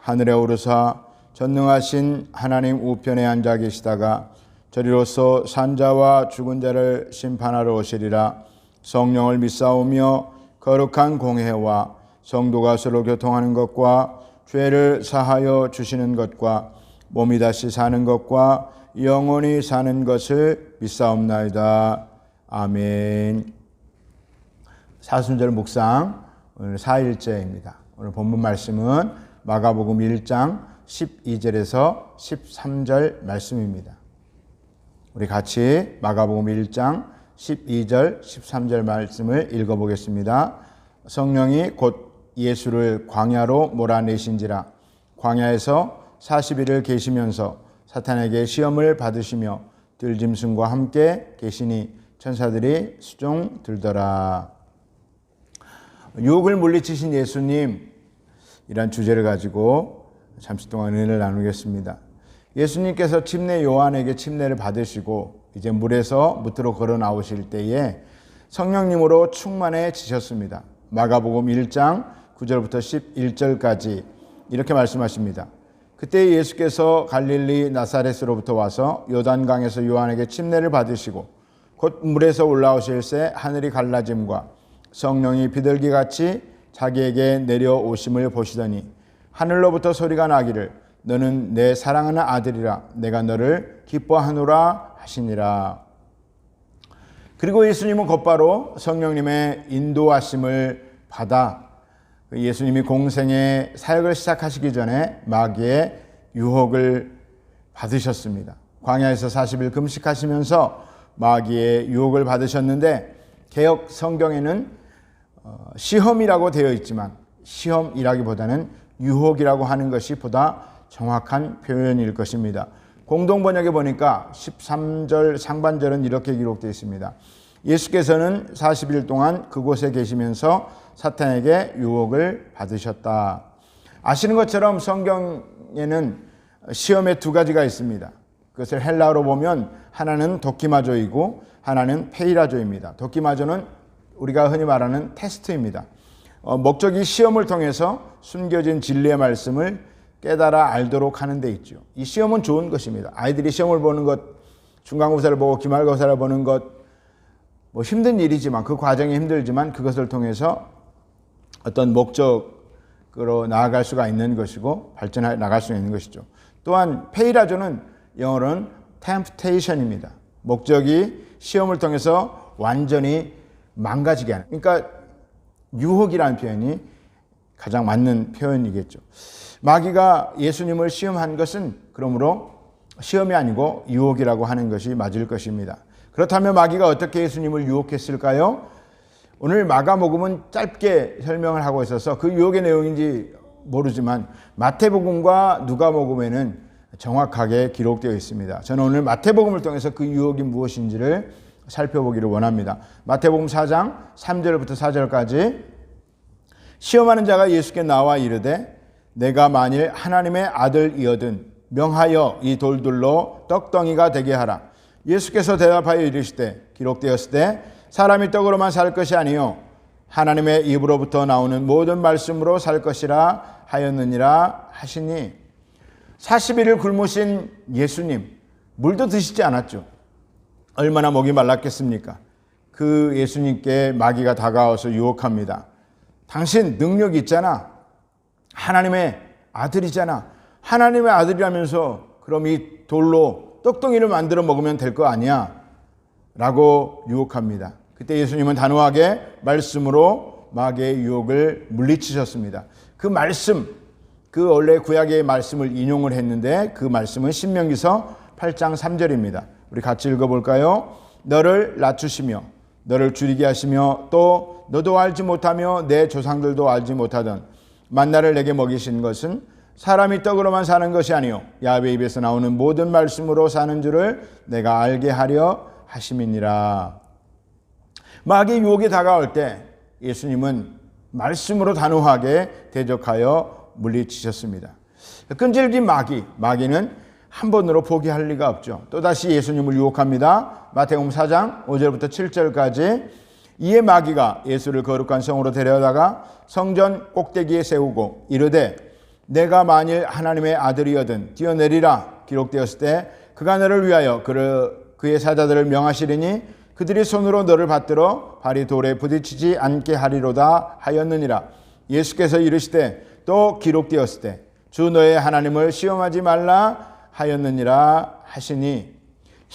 하늘에 오르사 전능하신 하나님 우편에 앉아 계시다가 저리로서 산자와 죽은 자를 심판하러 오시리라 성령을 믿사오며 거룩한 공회와 성도가 서로 교통하는 것과 죄를 사하여 주시는 것과 몸이 다시 사는 것과 영원히 사는 것을 믿사옵나이다. 아멘. 사순절 묵상 오늘 4일째입니다. 오늘 본문 말씀은 마가복음 1장 12절에서 13절 말씀입니다. 우리 같이 마가복음 1장 12절 13절 말씀을 읽어 보겠습니다. 성령이 곧 예수를 광야로 몰아내신지라 광야에서 40일을 계시면서 사탄에게 시험을 받으시며 들짐승과 함께 계시니 천사들이 수종 들더라. 유혹을 물리치신 예수님 이란 주제를 가지고 잠시 동안 은혜를 나누겠습니다. 예수님께서 침례 요한에게 침례를 받으시고 이제 물에서 무트로 걸어 나오실 때에 성령님으로 충만해지셨습니다. 마가복음 1장 9절부터 11절까지 이렇게 말씀하십니다. 그때 예수께서 갈릴리 나사렛으로부터 와서 요단강에서 요한에게 침례를 받으시고 곧 물에서 올라오실 새 하늘이 갈라짐과 성령이 비둘기 같이 자기에게 내려오심을 보시더니 하늘로부터 소리가 나기를 너는 내 사랑하는 아들이라 내가 너를 기뻐하노라 하시니라. 그리고 예수님은 곧바로 성령님의 인도하심을 받아 예수님이 공생의 사역을 시작하시기 전에 마귀의 유혹을 받으셨습니다. 광야에서 40일 금식하시면서 마귀의 유혹을 받으셨는데 개혁 성경에는 어, 시험이라고 되어 있지만 시험이라기보다는 유혹이라고 하는 것이 보다 정확한 표현일 것입니다. 공동 번역에 보니까 13절 상반절은 이렇게 기록되어 있습니다. 예수께서는 40일 동안 그곳에 계시면서 사탄에게 유혹을 받으셨다. 아시는 것처럼 성경에는 시험의 두 가지가 있습니다. 그것을 헬라어로 보면 하나는 도키마조이고 하나는 페이라조입니다. 도키마조는 우리가 흔히 말하는 테스트입니다. 어, 목적이 시험을 통해서 숨겨진 진리의 말씀을 깨달아 알도록 하는 데 있죠. 이 시험은 좋은 것입니다. 아이들이 시험을 보는 것, 중간고사를 보고 기말고사를 보는 것, 뭐 힘든 일이지만 그 과정이 힘들지만 그것을 통해서 어떤 목적으로 나아갈 수가 있는 것이고 발전해 나갈 수 있는 것이죠. 또한 페이라조는 영어로는 temptation입니다. 목적이 시험을 통해서 완전히 망가지게 하는. 그러니까 유혹이라는 표현이 가장 맞는 표현이겠죠. 마귀가 예수님을 시험한 것은 그러므로 시험이 아니고 유혹이라고 하는 것이 맞을 것입니다. 그렇다면 마귀가 어떻게 예수님을 유혹했을까요? 오늘 마가복음은 짧게 설명을 하고 있어서 그 유혹의 내용인지 모르지만 마태복음과 누가복음에는 정확하게 기록되어 있습니다. 저는 오늘 마태복음을 통해서 그 유혹이 무엇인지를 살펴보기를 원합니다. 마태복음 4장 3절부터 4절까지 시험하는 자가 예수께 나와 이르되 내가 만일 하나님의 아들이거든 명하여 이 돌들로 떡덩이가 되게 하라. 예수께서 대답하여 이르시되 기록되었을 때 사람이 떡으로만 살 것이 아니요 하나님의 입으로부터 나오는 모든 말씀으로 살 것이라 하였느니라 하시니 40일을 굶으신 예수님 물도 드시지 않았죠. 얼마나 목이 말랐겠습니까? 그 예수님께 마귀가 다가와서 유혹합니다. 당신 능력 있잖아. 하나님의 아들이잖아. 하나님의 아들이라면서 그럼 이 돌로 떡덩이를 만들어 먹으면 될 거 아니야? 라고 유혹합니다. 그때 예수님은 단호하게 말씀으로 마귀의 유혹을 물리치셨습니다. 그 말씀, 그 원래 구약의 말씀을 인용을 했는데 그 말씀은 신명기서 8장 3절입니다. 우리 같이 읽어볼까요? 너를 낮추시며 너를 줄이게 하시며 또 너도 알지 못하며 내 조상들도 알지 못하던 만나를 내게 먹이신 것은 사람이 떡으로만 사는 것이 아니요 야훼 입에서 나오는 모든 말씀으로 사는 줄을 내가 알게 하려 하심이니라. 마귀 유혹이 다가올 때 예수님은 말씀으로 단호하게 대적하여 물리치셨습니다. 끈질긴 마귀, 마귀는 한 번으로 포기할 리가 없죠. 또다시 예수님을 유혹합니다. 마태복음 4장 5절부터 7절까지 이에 마귀가 예수를 거룩한 성으로 데려다가 성전 꼭대기에 세우고 이르되 내가 만일 하나님의 아들이거든 뛰어내리라 기록되었을 때 그가 너를 위하여 그를 그의 사자들을 명하시리니 그들이 손으로 너를 받들어 발이 돌에 부딪히지 않게 하리로다 하였느니라 예수께서 이르시되 또 기록되었을 때 주 너의 하나님을 시험하지 말라 하였느니라 하시니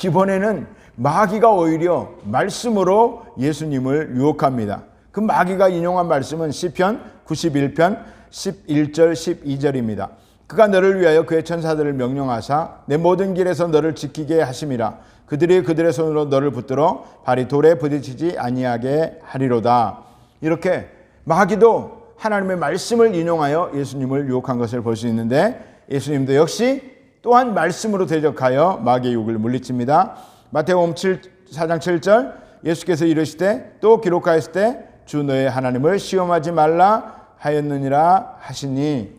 이번에는 마귀가 오히려 말씀으로 예수님을 유혹합니다. 그 마귀가 인용한 말씀은 시편 91편 11절 12절입니다. 그가 너를 위하여 그의 천사들을 명령하사 내 모든 길에서 너를 지키게 하심이라 그들이 그들의 손으로 너를 붙들어 발이 돌에 부딪히지 아니하게 하리로다. 이렇게 마귀도 하나님의 말씀을 인용하여 예수님을 유혹한 것을 볼 수 있는데 예수님도 역시 또한 말씀으로 대적하여 마귀의 유혹을 물리칩니다. 마태복음 7, 4장 7절 예수께서 이르시되 또 기록하였을 때 주 너의 하나님을 시험하지 말라 하였느니라 하시니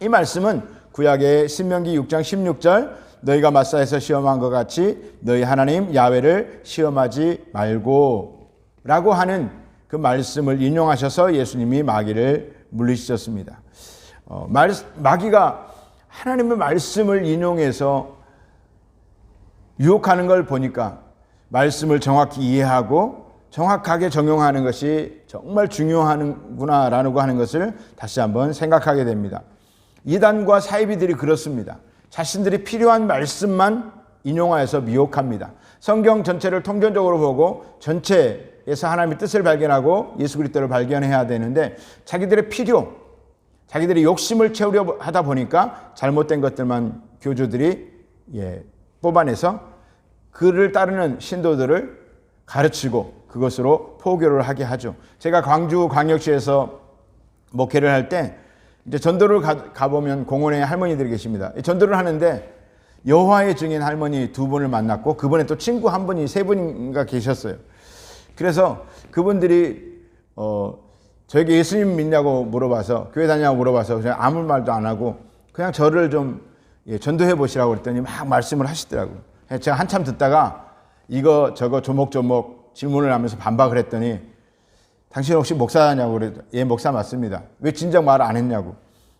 이 말씀은 구약의 신명기 6장 16절 너희가 마사에서 시험한 것 같이 너희 하나님 야훼를 시험하지 말고 라고 하는 그 말씀을 인용하셔서 예수님이 마귀를 물리치셨습니다. 어, 말, 마귀가 하나님의 말씀을 인용해서 유혹하는 걸 보니까 말씀을 정확히 이해하고 정확하게 적용하는 것이 정말 중요하구나라는 거 하는 것을 다시 한번 생각하게 됩니다. 이단과 사이비들이 그렇습니다. 자신들이 필요한 말씀만 인용하여서 미혹합니다. 성경 전체를 통전적으로 보고 전체에서 하나님의 뜻을 발견하고 예수 그리스도를 발견해야 되는데 자기들의 필요, 자기들이 욕심을 채우려 하다 보니까 잘못된 것들만 교주들이 예, 뽑아내서 그를 따르는 신도들을 가르치고 그것으로 포교를 하게 하죠. 제가 광주 광역시에서 목회를 할 때 이제 전도를 가, 보면 공원에 할머니들이 계십니다. 전도를 하는데 여호와의 증인 할머니 두 분을 만났고 그분의 또 친구 한 분이 세 분인가 계셨어요. 그래서 그분들이 어 저에게 예수님 믿냐고 물어봐서 교회 다냐고 물어봐서 그냥 아무 말도 안 하고 그냥 저를 좀 예, 전도해 보시라고 그랬더니 막 말씀을 하시더라고요. 제가 한참 듣다가 이거 저거 조목조목 질문을 하면서 반박을 했더니 당신 혹시 목사냐고 그래도 예 목사 맞습니다. 왜 진작 말안 했냐고.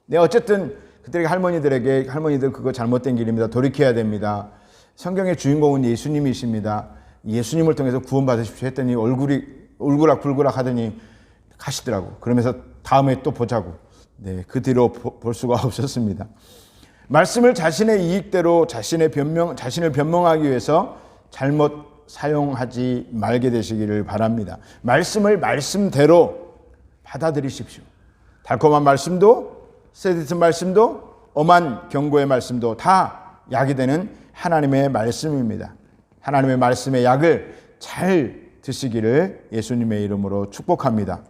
네 어쨌든 그들에게 할머니들에게 할머니들 그거 잘못된 길입니다. 돌이켜야 됩니다. 성경의 주인공은 예수님이십니다. 예수님을 통해서 구원 받으십시오 했더니 얼굴이 울그락 불그락 하더니 가시더라고. 그러면서 다음에 또 보자고. 네, 그 뒤로 볼 수가 없었습니다. 말씀을 자신의 이익대로 자신의 변명, 자신을 변명하기 위해서 잘못 사용하지 말게 되시기를 바랍니다. 말씀을 말씀대로 받아들이십시오. 달콤한 말씀도, 세디트 말씀도, 엄한 경고의 말씀도 다 약이 되는 하나님의 말씀입니다. 하나님의 말씀의 약을 잘 드시기를 예수님의 이름으로 축복합니다.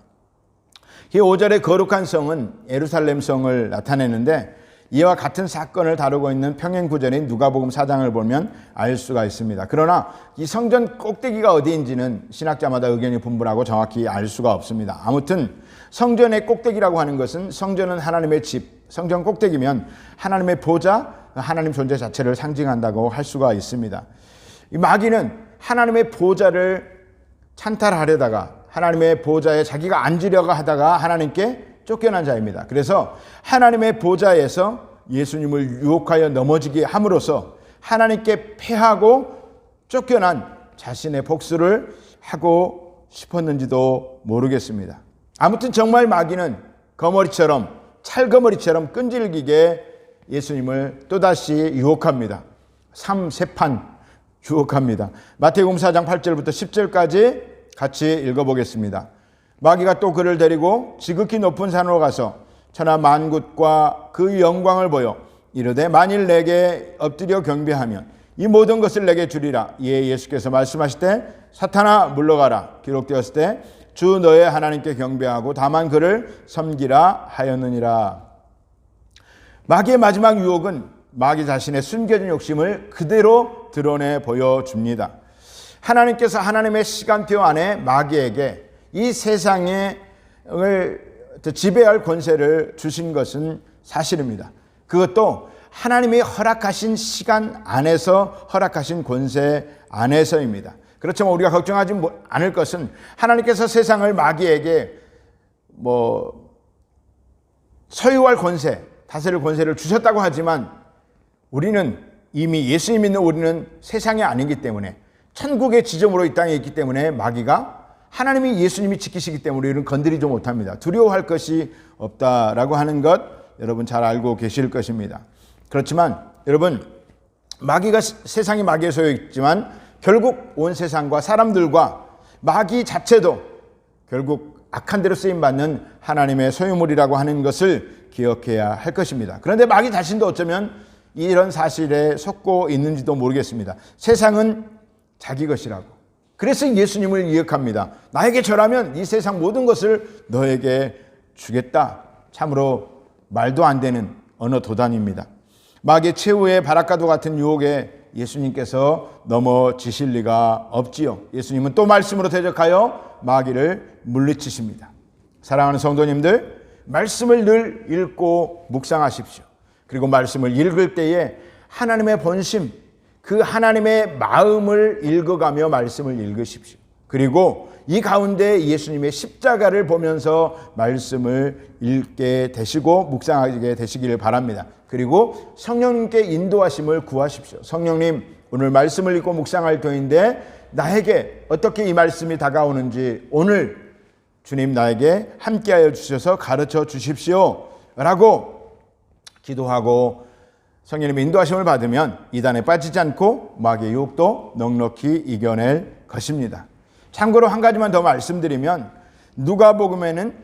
이 5절의 거룩한 성은 예루살렘 성을 나타내는데 이와 같은 사건을 다루고 있는 평행 구절인 누가복음 4장을 보면 알 수가 있습니다. 그러나 이 성전 꼭대기가 어디인지는 신학자마다 의견이 분분하고 정확히 알 수가 없습니다. 아무튼 성전의 꼭대기라고 하는 것은 성전은 하나님의 집, 성전 꼭대기면 하나님의 보좌, 하나님 존재 자체를 상징한다고 할 수가 있습니다. 이 마귀는 하나님의 보좌를 찬탈하려다가 하나님의 보좌에 자기가 앉으려고 하다가 하나님께 쫓겨난 자입니다. 그래서 하나님의 보좌에서 예수님을 유혹하여 넘어지게 함으로써 하나님께 패하고 쫓겨난 자신의 복수를 하고 싶었는지도 모르겠습니다. 아무튼 정말 마귀는 거머리처럼 찰거머리처럼 끈질기게 예수님을 또다시 유혹합니다. 3, 세판 유혹합니다. 마태복음 4장 8절부터 10절까지 같이 읽어보겠습니다. 마귀가 또 그를 데리고 지극히 높은 산으로 가서 천하 만국과 그 영광을 보여 이르되 만일 내게 엎드려 경배하면 이 모든 것을 내게 주리라. 이에 예수께서 말씀하시되 사탄아 물러가라. 기록되었을 때 주 너의 하나님께 경배하고 다만 그를 섬기라 하였느니라. 마귀의 마지막 유혹은 마귀 자신의 숨겨진 욕심을 그대로 드러내 보여줍니다. 하나님께서 하나님의 시간표 안에 마귀에게 이 세상을 지배할 권세를 주신 것은 사실입니다. 그것도 하나님이 허락하신 시간 안에서 허락하신 권세 안에서입니다. 그렇지만 우리가 걱정하지 않을 것은 하나님께서 세상을 마귀에게 뭐 소유할 권세, 다스릴 권세를 주셨다고 하지만 우리는 이미 예수님 믿는 우리는 세상이 아니기 때문에 천국의 지점으로 이 땅에 있기 때문에 마귀가 하나님이 예수님이 지키시기 때문에 우리는 건드리지 못합니다. 두려워할 것이 없다라고 하는 것 여러분 잘 알고 계실 것입니다. 그렇지만 여러분 마귀가 세상이 마귀의 소유있지만 결국 온 세상과 사람들과 마귀 자체도 결국 악한 대로 쓰임 받는 하나님의 소유물이라고 하는 것을 기억해야 할 것입니다. 그런데 마귀 자신도 어쩌면 이런 사실에 속고 있는지도 모르겠습니다. 세상은 자기 것이라고. 그래서 예수님을 이역합니다. 나에게 절하면 이 세상 모든 것을 너에게 주겠다. 참으로 말도 안 되는 언어 도단입니다. 마귀의 최후의 바락가도 같은 유혹에 예수님께서 넘어지실 리가 없지요. 예수님은 또 말씀으로 대적하여 마귀를 물리치십니다. 사랑하는 성도님들, 말씀을 늘 읽고 묵상하십시오. 그리고 말씀을 읽을 때에 하나님의 본심, 그 하나님의 마음을 읽어가며 말씀을 읽으십시오. 그리고 이 가운데 예수님의 십자가를 보면서 말씀을 읽게 되시고 묵상하게 되시기를 바랍니다. 그리고 성령님께 인도하심을 구하십시오. 성령님, 오늘 말씀을 읽고 묵상할 터인데 나에게 어떻게 이 말씀이 다가오는지 오늘 주님 나에게 함께하여 주셔서 가르쳐 주십시오. 라고 기도하고 성령님의 인도하심을 받으면 이단에 빠지지 않고 마귀의 유혹도 넉넉히 이겨낼 것입니다. 참고로 한 가지만 더 말씀드리면 누가복음에는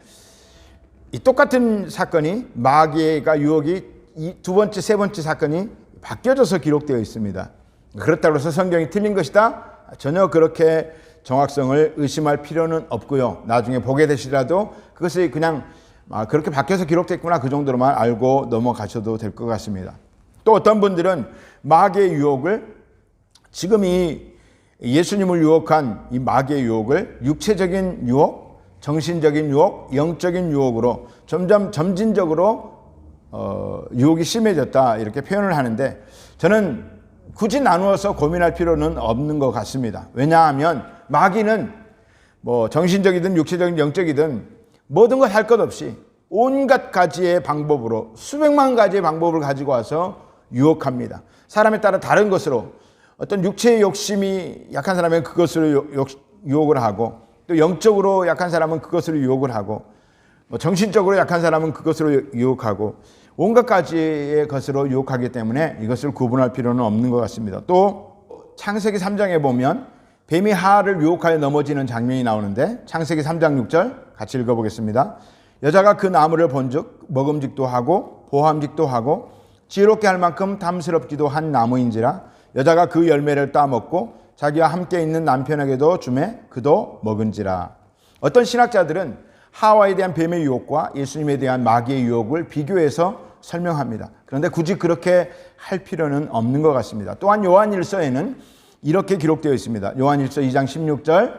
이 똑같은 사건이 마귀가 유혹이 두 번째, 세 번째 사건이 바뀌어져서 기록되어 있습니다. 그렇다고 해서 성경이 틀린 것이다? 전혀 그렇게 정확성을 의심할 필요는 없고요. 나중에 보게 되시라도 그것이 그냥 아, 그렇게 바뀌어서 기록됐구나 그 정도로만 알고 넘어가셔도 될 것 같습니다. 또 어떤 분들은 마귀의 유혹을 지금 이 예수님을 유혹한 이 마귀의 유혹을 육체적인 유혹, 정신적인 유혹, 영적인 유혹으로 점점 점진적으로 어, 유혹이 심해졌다 이렇게 표현을 하는데 저는 굳이 나누어서 고민할 필요는 없는 것 같습니다. 왜냐하면 마귀는 뭐 정신적이든 육체적인 영적이든 모든 것 할 것 없이 온갖 가지의 방법으로 수백만 가지의 방법을 가지고 와서 유혹합니다. 사람에 따라 다른 것으로 어떤 육체의 욕심이 약한 사람은 그것으로 유혹을 하고 또 영적으로 약한 사람은 그것으로 유혹을 하고 뭐 정신적으로 약한 사람은 그것으로 유혹하고 온갖 가지의 것으로 유혹하기 때문에 이것을 구분할 필요는 없는 것 같습니다. 또 창세기 3장에 보면 뱀이 하를 유혹하여 넘어지는 장면이 나오는데 창세기 3장 6절 같이 읽어보겠습니다. 여자가 그 나무를 본즉 먹음직도 하고 보함직도 하고 지혜롭게 할 만큼 탐스럽기도 한 나무인지라 여자가 그 열매를 따먹고 자기와 함께 있는 남편에게도 주매 그도 먹은지라. 어떤 신학자들은 하와에 대한 뱀의 유혹과 예수님에 대한 마귀의 유혹을 비교해서 설명합니다. 그런데 굳이 그렇게 할 필요는 없는 것 같습니다. 또한 요한일서에는 이렇게 기록되어 있습니다. 요한일서 2장 16절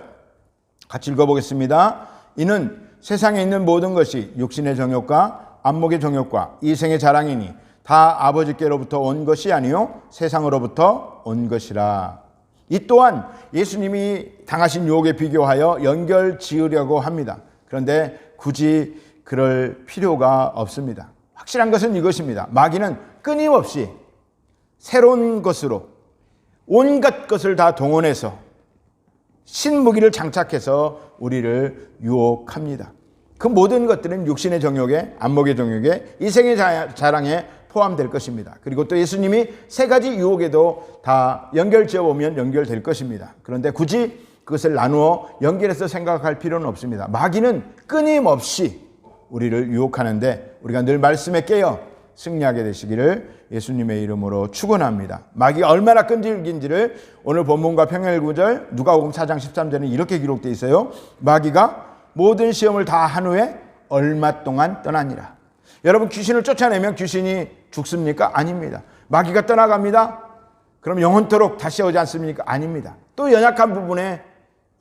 같이 읽어보겠습니다. 이는 세상에 있는 모든 것이 육신의 정욕과 안목의 정욕과 이생의 자랑이니 다 아버지께로부터 온 것이 아니요 세상으로부터 온 것이라. 이 또한 예수님이 당하신 유혹에 비교하여 연결 지으려고 합니다. 그런데 굳이 그럴 필요가 없습니다. 확실한 것은 이것입니다. 마귀는 끊임없이 새로운 것으로 온갖 것을 다 동원해서 신무기를 장착해서 우리를 유혹합니다. 그 모든 것들은 육신의 정욕에, 안목의 정욕에, 이생의 자랑에 포함될 것입니다. 그리고 또 예수님이 세 가지 유혹에도 다 연결 지어 보면 연결될 것입니다. 그런데 굳이 그것을 나누어 연결해서 생각할 필요는 없습니다. 마귀는 끊임없이 우리를 유혹하는데 우리가 늘 말씀에 깨어 승리하게 되시기를 예수님의 이름으로 축원합니다. 마귀가 얼마나 끈질긴지를 오늘 본문과 평행 구절 누가복음 4장 13절에 이렇게 기록되어 있어요. 마귀가 모든 시험을 다 한 후에 얼마 동안 떠나니라. 여러분 귀신을 쫓아내면 귀신이 죽습니까? 아닙니다. 마귀가 떠나갑니다. 그럼 영원토록 다시 오지 않습니까? 아닙니다. 또 연약한 부분에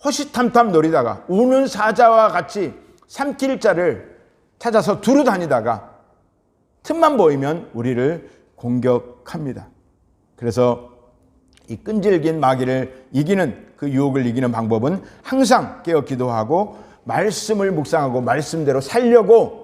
호시탐탐 노리다가 우는 사자와 같이 삼킬 자를 찾아서 두루 다니다가 틈만 보이면 우리를 공격합니다. 그래서 이 끈질긴 마귀를 이기는 그 유혹을 이기는 방법은 항상 깨어 기도하고 말씀을 묵상하고 말씀대로 살려고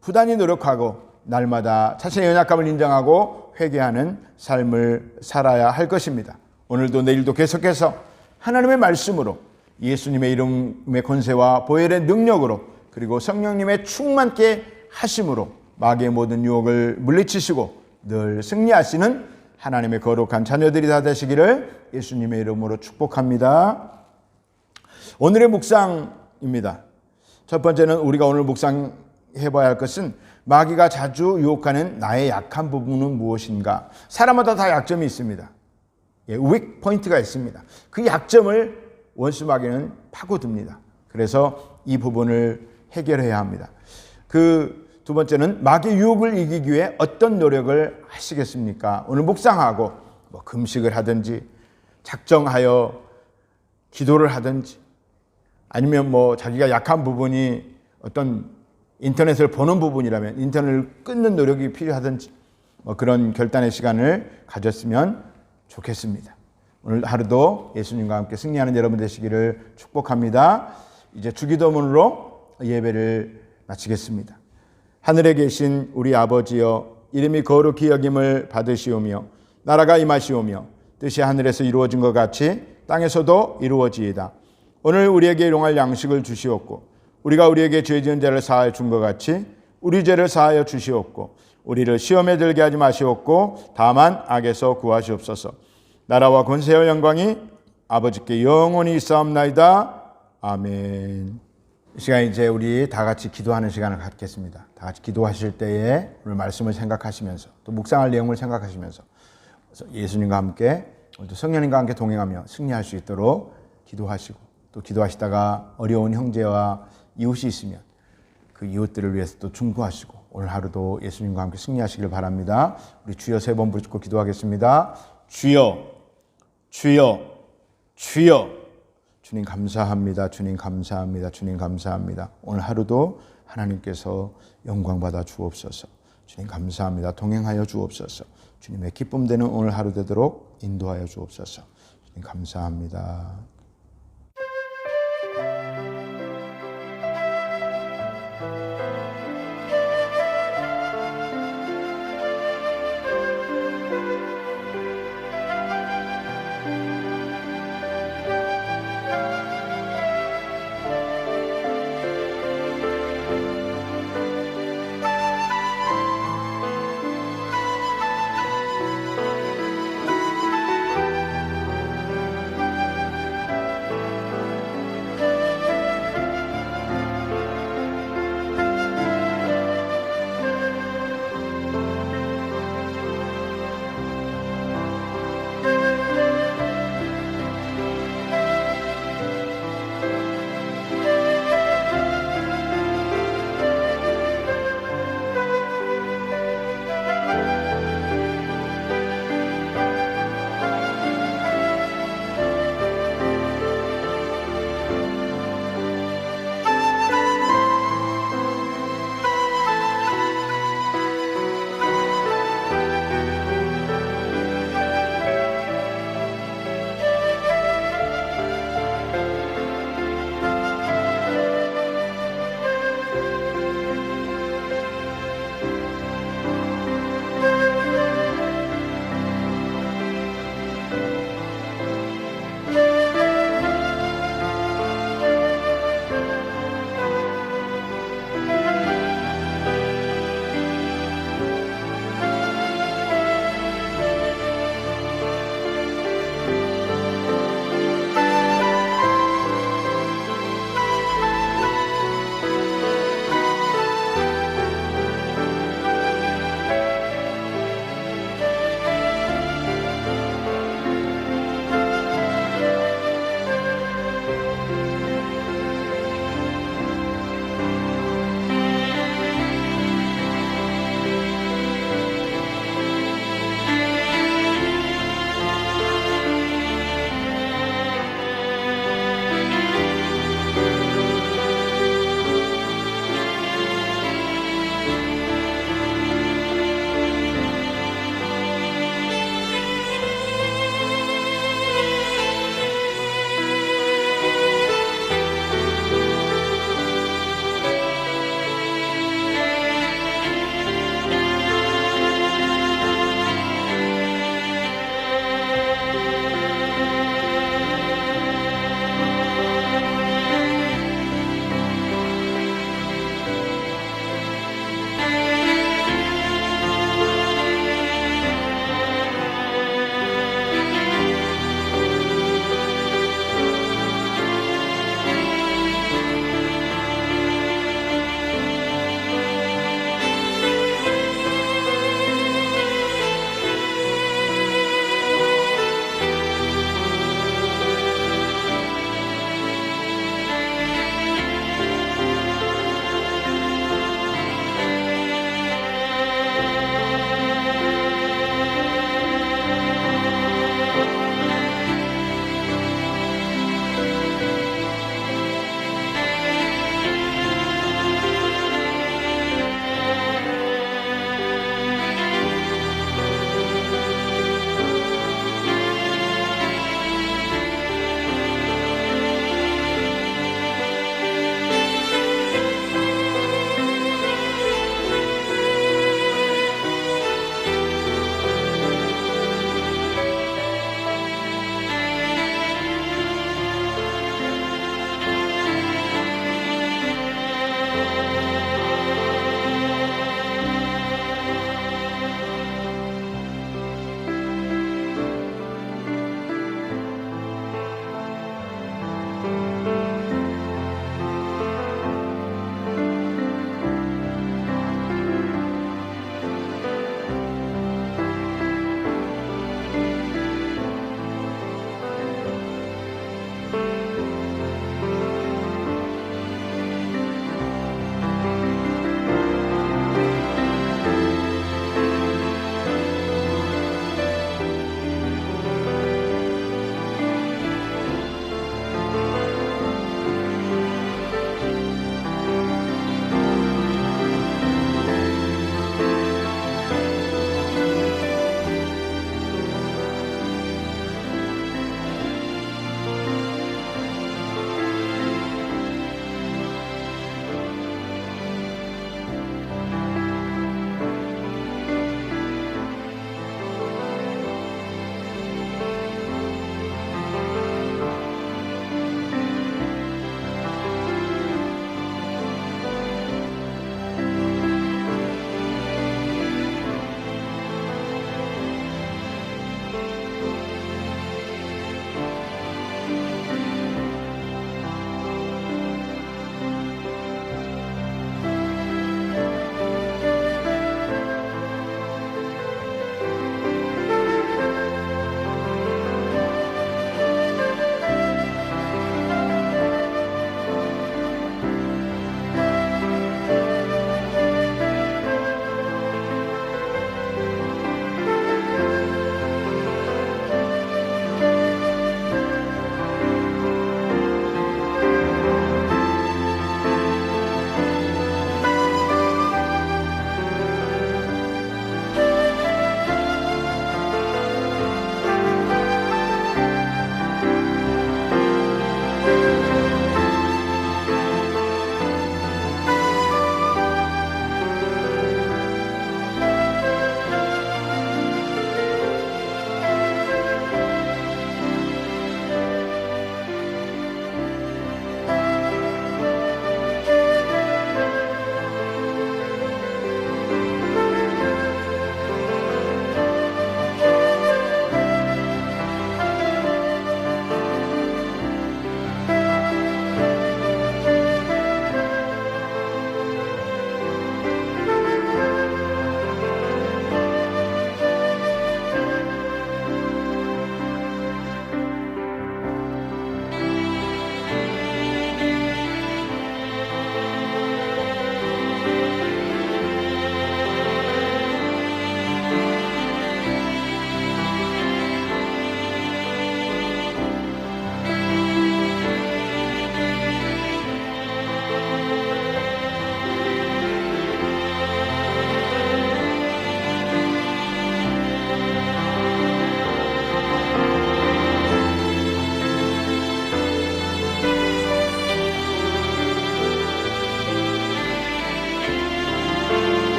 부단히 노력하고 날마다 자신의 연약함을 인정하고 회개하는 삶을 살아야 할 것입니다. 오늘도 내일도 계속해서 하나님의 말씀으로 예수님의 이름의 권세와 보혈의 능력으로 그리고 성령님의 충만케 하심으로 마귀의 모든 유혹을 물리치시고 늘 승리하시는 하나님의 거룩한 자녀들이 다 되시기를 예수님의 이름으로 축복합니다. 오늘의 묵상입니다. 첫 번째는 우리가 오늘 묵상 해 봐야 할 것은 마귀가 자주 유혹하는 나의 약한 부분은 무엇인가? 사람마다 다 약점이 있습니다. 예, weak 포인트가 있습니다. 그 약점을 원수 마귀는 파고듭니다. 그래서 이 부분을 해결해야 합니다. 그 두 번째는 마귀 유혹을 이기기 위해 어떤 노력을 하시겠습니까? 오늘 묵상하고 뭐 금식을 하든지 작정하여 기도를 하든지 아니면 뭐 자기가 약한 부분이 어떤 인터넷을 보는 부분이라면 인터넷을 끊는 노력이 필요하든지 뭐 그런 결단의 시간을 가졌으면 좋겠습니다. 오늘 하루도 예수님과 함께 승리하는 여러분 되시기를 축복합니다. 이제 주기도문으로 예배를 마치겠습니다. 하늘에 계신 우리 아버지여 이름이 거룩히 여김을 받으시오며 나라가 임하시오며 뜻이 하늘에서 이루어진 것 같이 땅에서도 이루어지이다. 오늘 우리에게 일용할 양식을 주시옵고 우리가 우리에게 죄 지은 자를 사하여 준 것 같이 우리 죄를 사하여 주시옵고 우리를 시험에 들게 하지 마시옵고 다만 악에서 구하시옵소서. 나라와 권세와 영광이 아버지께 영원히 있사옵나이다. 아멘. 이 시간 이제 우리 다 같이 기도하는 시간을 갖겠습니다. 다 같이 기도하실 때에 오늘 말씀을 생각하시면서 또 묵상할 내용을 생각하시면서 예수님과 함께 또 성령님과 함께 동행하며 승리할 수 있도록 기도하시고 또 기도하시다가 어려운 형제와 이웃이 있으면 그 이웃들을 위해서 또 중보하시고 오늘 하루도 예수님과 함께 승리하시길 바랍니다. 우리 주여 세 번 부르짖고 기도하겠습니다. 주여, 주여, 주여. 주님 감사합니다. 주님 감사합니다. 주님 감사합니다. 오늘 하루도 하나님께서 영광 받아 주옵소서. 주님 감사합니다. 동행하여 주옵소서. 주님의 기쁨 되는 오늘 하루 되도록 인도하여 주옵소서. 주님 감사합니다.